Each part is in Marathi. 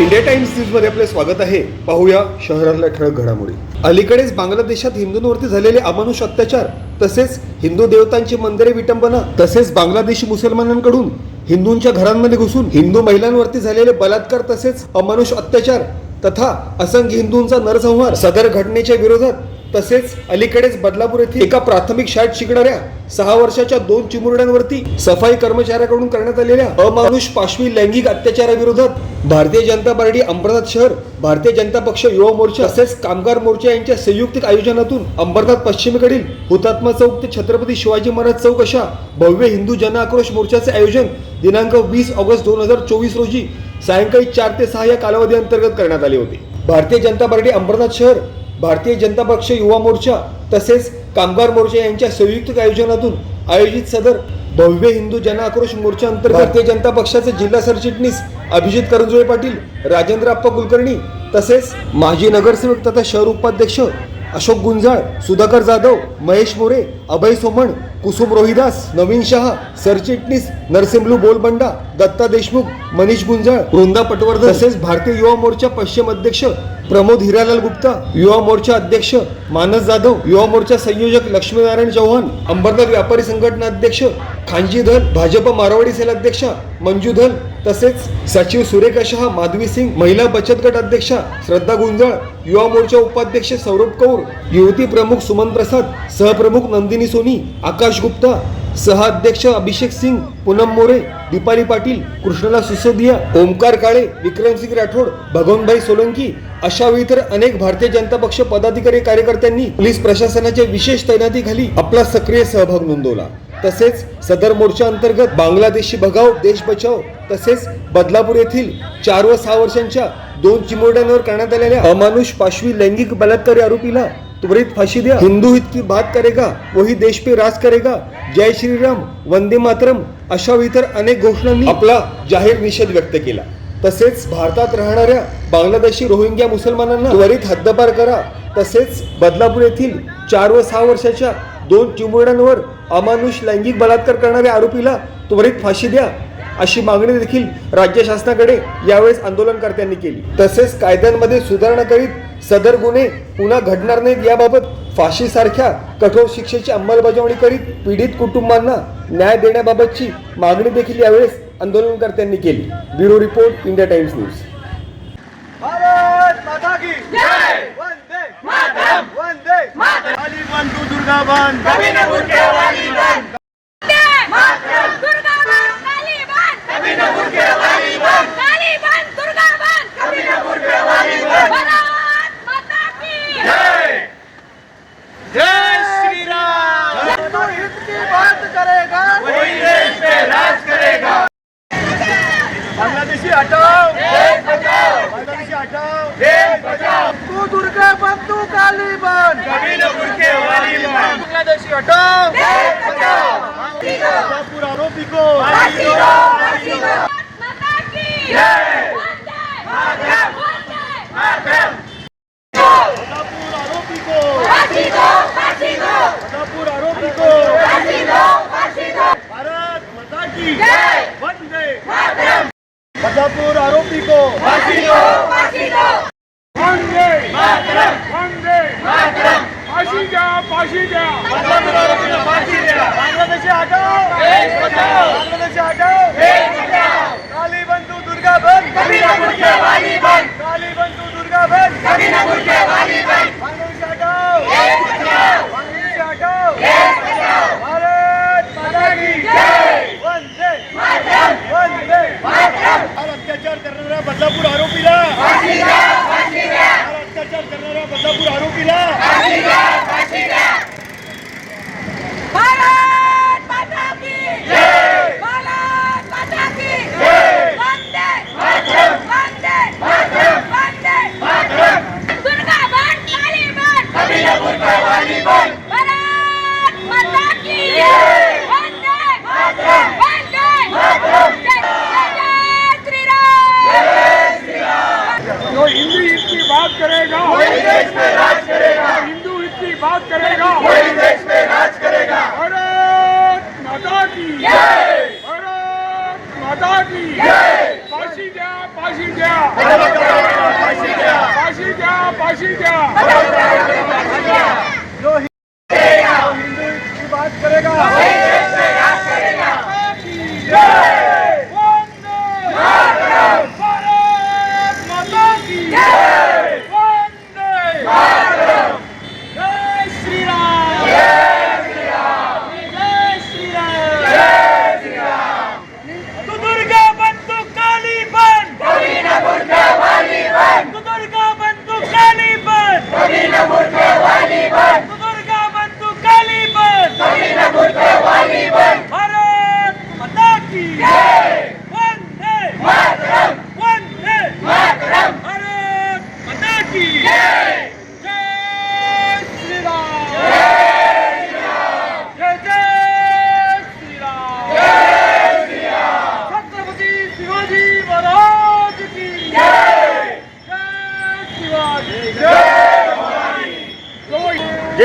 इंडिया टाइम्स न्यूजमध्ये आपले स्वागत आहे. पाहूया शहरातल्या ठळक घडामोडी. अलीकडेच बांगलादेशात हिंदूंवरती झालेले अमानुष अत्याचार तसेच हिंदू देवतांची मंदिरे विटंबना तसेच बांगलादेशी मुसलमानांकडून हिंदूंच्या घरांमध्ये घुसून हिंदू महिलांवरती झालेले बलात्कार तसेच अमानुष अत्याचार तथा असंख्य हिंदूंचा नरसंहार सदर घटनेच्या विरोधात तसेच अलीकडेच बदलापूर येथे एका प्राथमिक शाळेत शिकणाऱ्या सहा वर्षाच्या दोन चिमुरड्यांवरती सफाई कर्मचाऱ्याकडून करण्यात आलेल्या अमानुष पाशवी लैंगिक अत्याचाराविरोधात भारतीय जनता पार्टी अंबरनाथ शहर भारतीय जनता पक्ष युवा मोर्चा तसेच कामगार मोर्चा यांच्या संयुक्त आयोजनातून अंबरनाथ पश्चिमेकडील हुतात्मा चौक ते छत्रपती शिवाजी महाराज चौक अशा भव्य हिंदू जन आक्रोश मोर्चाचे आयोजन दिनांक वीस ऑगस्ट दोन हजार चोवीस रोजी सायंकाळी चार ते सहा या कालावधी अंतर्गत करण्यात आले होते. भारतीय जनता पार्टी अंबरनाथ शहर भारतीय जनता पक्ष युवा मोर्चा तसेच कामगार मोर्चा यांच्या संयुक्त आयोजनातून आयोजित सदर भव्य हिंदू जन आक्रोश मोर्चा अंतर्गत भारतीय जनता पक्षाचे जिल्हा सरचिटणीस अभिजित करंजुळे पाटील राजेंद्र अप्पा कुलकर्णी तसेच माजी नगरसेवक तथा शहर उपाध्यक्ष अशोक गुंजाळ सुधाकर जाधव महेश मोरे अभय सोमण कुसुम रोहिदास नवीन शहा सरचिटणीस नरसिंहलू बोलबंडा दत्ता देशमुख मनीष गुंजाळ वृंदा पटवर्धन तसेच भारतीय युवा मोर्चा पश्चिम अध्यक्ष प्रमोद हिरालाल गुप्ता युवा मोर्चा अध्यक्ष मानस जाधव युवा मोर्चा संयोजक लक्ष्मीनारायण चौहान अंबरनाथ व्यापारी संघटना अध्यक्ष खांजी धन भाजप मारवाडी सेल अध्यक्षा मंजू धन तसेच सचिव सुरेखा शहा माधवी सिंग महिला बचत गट अध्यक्षा श्रद्धा गुंजाळ युवा मोर्चा उपाध्यक्ष सौरभ कौर युवती प्रमुख सुमन प्रसाद सहप्रमुख नंदिनी सोनी आकाश गुप्ता सहअध्यक्ष अभिषेक सिंग पूनम मोरे दीपाली पाटील कृष्णला सुसोदिया ओमकार काळे विक्रमसिंग राठोड भगवानभाई सोलंकी अशा तर अनेक भारतीय जनता पक्ष पदाधिकारी कार्यकर्त्यांनी पोलीस प्रशासनाच्या विशेष तैनातीखाली आपला सक्रिय सहभाग नोंदवला. तसेच सदर मोर्चा अंतर्गत बांगलादेशी भगाव देश बचाव तसेच बदलापूर येथील चार व सहा वर्षांच्या दोन चिमुरड्यांवर करण्यात आलेल्या अमानुष पाशवी लैंगिक बलात्कारी आरोपीला त्वरित फाशी द्या. हिंदू हित की बात करेगा वही देश पे राज करेगा. जय श्रीराम वंदे मातरम अशा इतर अनेक घोषणांनी आपला जाहीर निषेध व्यक्त केला. तसेच भारतात राहणाऱ्या बांगलादेशी रोहिंग्या मुसलमानांना त्वरित हद्दपार करा. तसेच बदलापूर येथील चार व सहा वर्षाच्या दोन चिमुरड्यांवर अमानुष लैंगिक बलात्कार करणाऱ्या आरोपीला त्वरित फाशी द्या अशी मागणी देखील राज्य शासनाकडे यावेळेस आंदोलनकर्त्यांनी केली. तसेच कायद्यांमध्ये सुधारणा करीत सदर गुन्हे पुन्हा घडणार नाहीत याबाबत फाशीसारख्या कठोर शिक्षेची अंमलबजावणी करीत पीडित कुटुंबांना न्याय देण्याबाबतची मागणी देखील यावेळेस आंदोलनकर्त्यांनी केली. Bureau report India Times news. Bharat माता की जय वंदे मातरम वंदे मातरम काली बंधू दुर्गा बन कभी न भूखे वाली बन मातरम दुर्गा बन काली बन कभी न भूखे वाली बन काली बन दुर्गा बन कभी न भूखे वाली बन भारत माता की जय जय श्री राम हिंदू हित की बात करेगा वही देश पे राज करेगा बांग्लादेशी हटाओ देश बचाओ देश बचाओ तू दुर्गा बन तू काली बन कभी न वाली बन बांग्लादेशी हटाओ देश बचाओ आरोपी को फांसी दो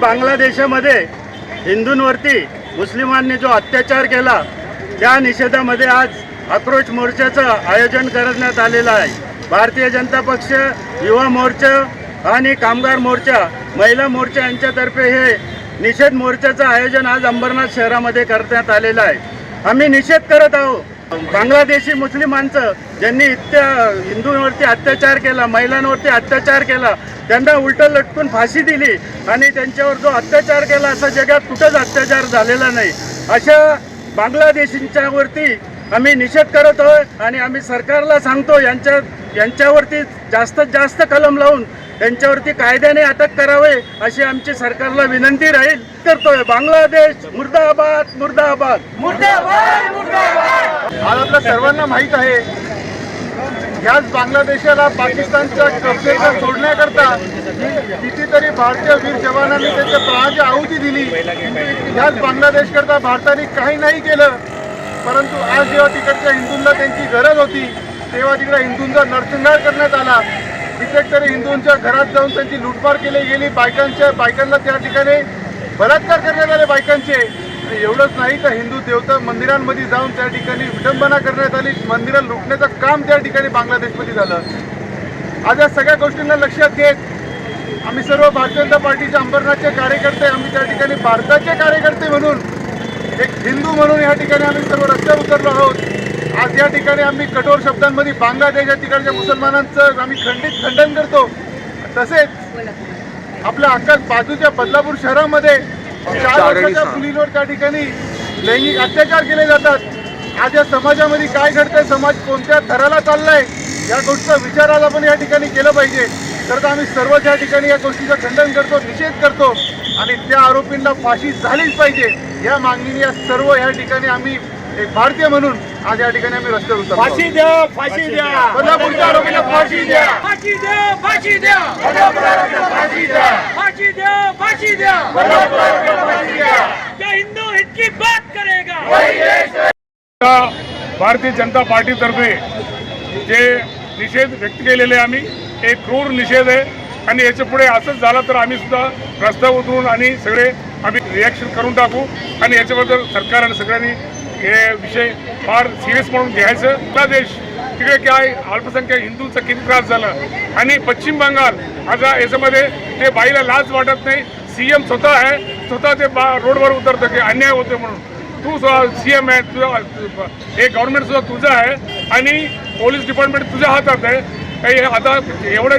बांगलादेशामध्ये हिंदूंवरती मुस्लिमांनी जो अत्याचार केला त्या निषेधामध्ये आज आक्रोश मोर्चाचं आयोजन करण्यात आलेलं आहे. भारतीय जनता पक्ष युवा मोर्चा आणि कामगार मोर्चा महिला मोर्चा यांच्यातर्फे हे निषेध मोर्चाचं आयोजन आज अंबरनाथ शहरामध्ये करण्यात आलेलं आहे. आम्ही निषेध करत आहोत. बांगलादेशी मुस्लिमांचं ज्यांनी इत्या हिंदूंवरती अत्याचार केला महिलांवरती अत्याचार केला त्यांना उलटं लटकून फाशी दिली आणि त्यांच्यावर जो अत्याचार केला असा जगात कुठंच अत्याचार झालेला नाही. अशा बांगलादेशींच्यावरती आम्ही निषेध करत आहोत आणि आम्ही सरकारला सांगतो यांच्या यांच्यावरती जास्तीत जास्त कलम लावून त्यांच्यावरती कायद्याने अटक करावे अशी आमची सरकारला विनंती राहील. करतोय. बांगलादेश मुर्दाबाद मुर्दाबाद. आज आपल्या सर्वांना माहीत आहे याच बांगलादेशाला पाकिस्तानच्या कब्जेचा सोडण्याकरता कितीतरी भारतीय वीर जवानांनी त्यांच्या प्राणाची आहुती दिली. याच बांगलादेशकरता भारताने काही नाही केलं. परंतु आज जेव्हा तिकडच्या हिंदूंना त्यांची गरज होती तेव्हा तिकडे हिंदूंचा नरसंहार करण्यात आला. कित्येक हिंदूंच्या घरात जाऊन त्यांची लुटमार केली गेली. बायकांच्या बायकांना त्या ठिकाणी बलात्कार करण्यात आले बायकांचे. एवढंच नाही तर हिंदू देवता मंदिरांमध्ये जाऊन त्या ठिकाणी विडंबना करण्यात आली मंदिरं लुटण्याचं काम त्या ठिकाणी बांगलादेशमध्ये झालं. आज या सगळ्या गोष्टींना लक्षात घेत आम्ही सर्व भारतीय जनता पार्टीचे अंबरनाथचे कार्यकर्ते आम्ही त्या ठिकाणी भारताचे कार्यकर्ते म्हणून एक हिंदू म्हणून या ठिकाणी आम्ही सर्व रस्त्यावर उतरलो आहोत. आज या ठिकाणी आम्ही कठोर शब्दांमध्ये बांगलादेश या तिकडच्या मुसलमानांचं आम्ही खंडित खंडन करतो. तसेच आपल्या अख्खा बाजूच्या बदलापूर शहरामध्ये चार वर्षाच्या मुलींवर त्या ठिकाणी लैंगिक अत्याचार केले जातात. आज या समाजामध्ये काय घडतंय? समाज कोणत्या थराला चाललाय? या गोष्टीचा विचार आज आपण या ठिकाणी केलं पाहिजे. तर आम्ही सर्वच या ठिकाणी या गोष्टीचं खंडन करतो निषेध करतो. आणि त्या आरोपींना फाशी झालीच पाहिजे. या मागणीने या सर्व या ठिकाणी आम्ही एक भारतीय म्हणून आज या ठिकाणी आम्ही रस्त्यावर उतरलो आहोत. फाशी द्या. फाशी द्या. बदलापूरच्या आरोपींना फाशी द्या फाशी द्या. फाशी द्या. फाशी द्या फाशी द्या. फाशी द्या फाशी द्या. क्या हिंदू इतकी बात करेगा. भारतीय जनता पार्टीतर्फे जे निषेध व्यक्त केलेले आम्ही एक क्रूर निषेध आहे. आणि याच्यापुढे असंच झालं तर आम्ही सुद्धा रस्त्यावर उतरून आणि सगळे आम्ही रिॲक्शन करून टाकू. आणि याच्याबद्दल सरकार आणि सगळ्यांनी हे विषय फार सिरियस म्हणून घ्यायचं. बांगलादेश तिकडे काय अल्पसंख्याक हिंदूंचा किती त्रास झाला? आणि पश्चिम बंगाल आता याच्यामध्ये ते बाईला लाज वाटत नाही. सी एम स्वतः आहे. स्वतः ते बा रोडवर उतरतं की अन्याय होते म्हणून. तू सी एम आहे. तुझं हे गव्हर्नमेंट सुद्धा तुझं आहे. आणि पोलीस डिपार्टमेंट तुझ्या हातात आहे. काही आता एवढं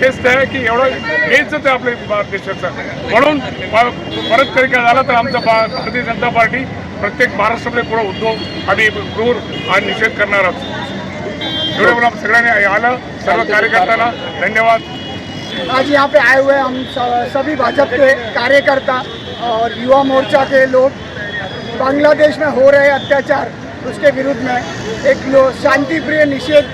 फेस्ट आहे की एवढं हेच आहे आपल्या देशाचं. म्हणून परत कधी काय झाला तर आमचा भारतीय जनता पार्टी प्रत्येक महाराष्ट्रामध्ये पुढे उद्योग आम्ही क्रूर आणि निषेध करणार आहोत. एवढं सगळ्यांनी आलं सर्व कार्यकर्त्यांना धन्यवाद. आज यहाँ पे आए हुए हम सभी भाजपा के कार्यकर्ता और युवा मोर्चा के लोग बांग्लादेश में हो रहे अत्याचार उसके विरुद्ध में एक लो शांति प्रिय निषेध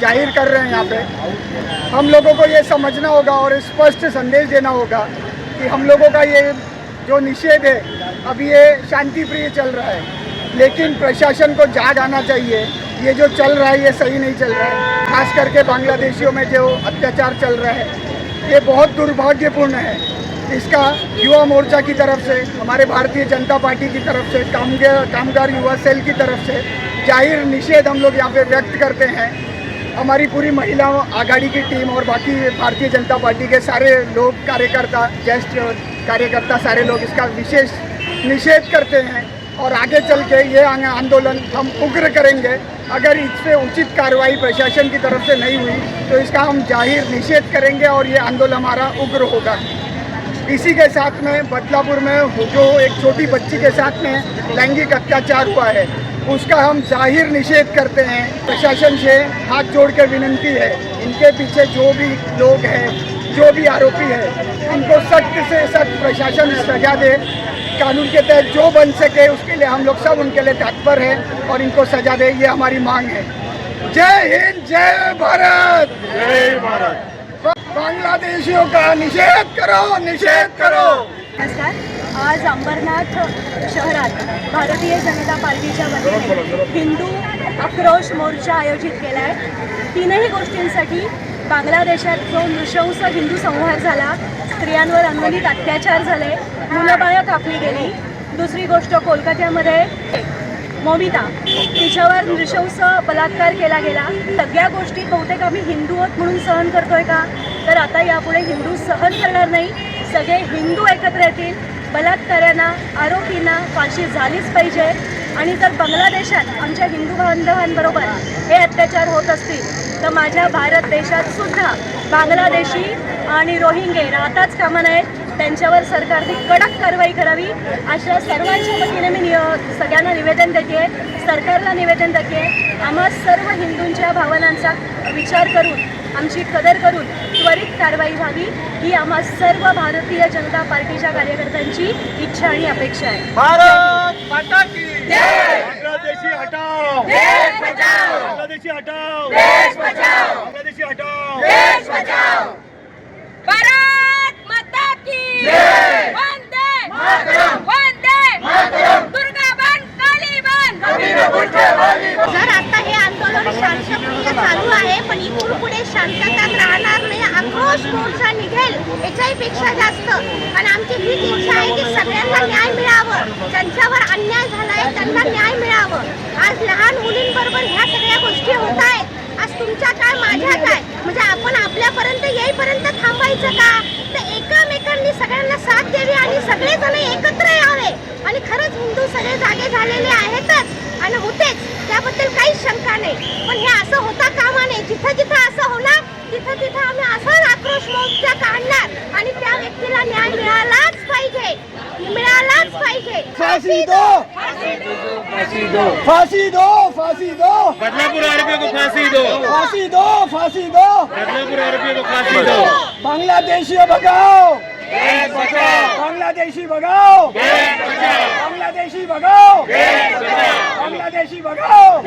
ज़ाहिर कर रहे हैं यहाँ पे। हम लोगों को ये समझना होगा और स्पष्ट संदेश देना होगा कि हम लोगों का ये जो निषेध है अब ये शांति प्रिय चल रहा है। लेकिन प्रशासन को जाग आना चाहिए। ये जो चल रहा है, ये सही नहीं चल रहा है। खास करके बांग्लादेशियों में जो अत्याचार चल रहा है, ये बहुत दुर्भाग्यपूर्ण है। इसका युवा मोर्चा की तरफ़ से, हमारे भारतीय जनता पार्टी की तरफ़ से कामगार कामगार युवा सेल की तरफ़ से ज़ाहिर निषेध हम लोग यहाँ पे व्यक्त करते हैं। हमारी पूरी महिला आघाड़ी की टीम और बाकी भारतीय जनता पार्टी के सारे लोग, कार्यकर्ता, ज्येष्ठ कार्यकर्ता, सारे लोग, इसका विशेष निषेध करते हैं और आगे चल के ये आंदोलन हम उग्र करेंगे। अगर इस पे उचित कार्रवाई प्रशासन की तरफ़ से नहीं हुई तो इसका हम ज़ाहिर निषेध करेंगे और ये आंदोलन हमारा उग्र होगा। इसी के साथ में बदलापुर में जो एक छोटी बच्ची के साथ में लैंगिक अत्याचार हुआ है, उसका हम ज़ाहिर निषेध करते हैं। प्रशासन से हाथ जोड़ के विनंती है, इनके पीछे जो भी लोग हैं, जो भी आरोपी है, उनको सख्त से सख्त प्रशासन सजा दे। कानून के तहत जो बन सके उसके लिए हम लोग सब उनके लिए तत्पर हैं और इनको सजा दे ये हमारी मांग है। जय हिंद जय भारत। जय भारत। बांग्लादेशियों का निषेध करो निषेध करो। नमस्कार आज अंबरनाथ शहरात भारतीय जनता पार्टीच्या वतीने हिंदू आक्रोश मोर्चा आयोजित केला आहे. तीनही गोष्टींसाठी बांगलादेशात जो नृशंस हिंदू संहार झाला स्त्रियांवर अंगणित अत्याचार झाले मुलंबाळं कापली गेली. दुसरी गोष्ट कोलकात्यामध्ये मोमिता तिच्यावर नृशंस बलात्कार केला गेला. सगळ्या गोष्टी बहुतेक आम्ही हिंदू आहोत म्हणून सहन करतोय का? तर आता यापुढे हिंदू सहन करणार नाही. सगळे हिंदू एकत्र येतील. बलात्काऱ्यांना आरोपींना फाशी झालीच पाहिजे. आणि जर बांगलादेशात आमच्या हिंदू बांधवांबरोबर हे अत्याचार होत असतील तर माझ्या भारत देशात सुद्धा बांगलादेशी आणि रोहिंगे राहताच कामा नयेत. त्यांच्यावर सरकारने कडक कारवाई करावी. अशा सर्वांच्या वतीने मी निय- सगळ्यांना निवेदन देते सरकारला निवेदन देते आम्हा सर्व हिंदूंच्या भावनांचा विचार करून आमची कदर करून त्वरित कारवाई व्हावी. ही आम्हा सर्व भारतीय जनता पार्टीच्या कार्यकर्त्यांची इच्छा आणि अपेक्षा आहे. भारत बांगलादेशी हटाओ. बांगलादेशी हटाओ. बांगलादेशी हटाओ. भारत माता की वंदे वंदे दुर्गाबान कालीबान जर आता हे आंदोलन शांतप्रिय चालू आहे पण इथून पुढे शांततात राहणार नाही. आक्रोश मोर्चा निघेल याच्याही पेक्षा जास्त. आणि आमची हीच इच्छा आहे की सगळ्यांना न्याय मिळावं. ज्यांच्यावर अन्याय झालाय त्यांना न्याय मिळावं आज लहान मुलींबरोबर ह्या सगळ्या गोष्टी होत आहेत आज तुमच्या काय माझ्या काय म्हणजे आपण आपल्यापर्यंत येईपर्यंत थांबायचं का? तर एकमेकांनी सगळ्यांना साथ द्यावी आणि सगळेजण एकत्र यावे. आणि खरंच हिंदू सगळे जागे झालेले आहेतच आणि होतेच. त्याबद्दल काहीच शंका नाही. पण हे असं होता कामा नये. जिथं जिथं असं होणार तिथं तिथं आम्ही असाच आक्रोश मोर्चा काढणार आणि त्या व्यक्तीला न्याय मिळाला मिळालाच पाहिजे मिळालाच पाहिजे फांसी दो। फांसी दो। फांसी दो बदलापुर आरोपियों को फांसी दो। फांसी दो फांसी दो। बदलापुर आरोपियों को फांसी दो। बांग्लादेशी भगाओ। बांग्लादेशी भगाओ। बांग्लादेशी भगाओ। बांग्लादेशी भगाओ।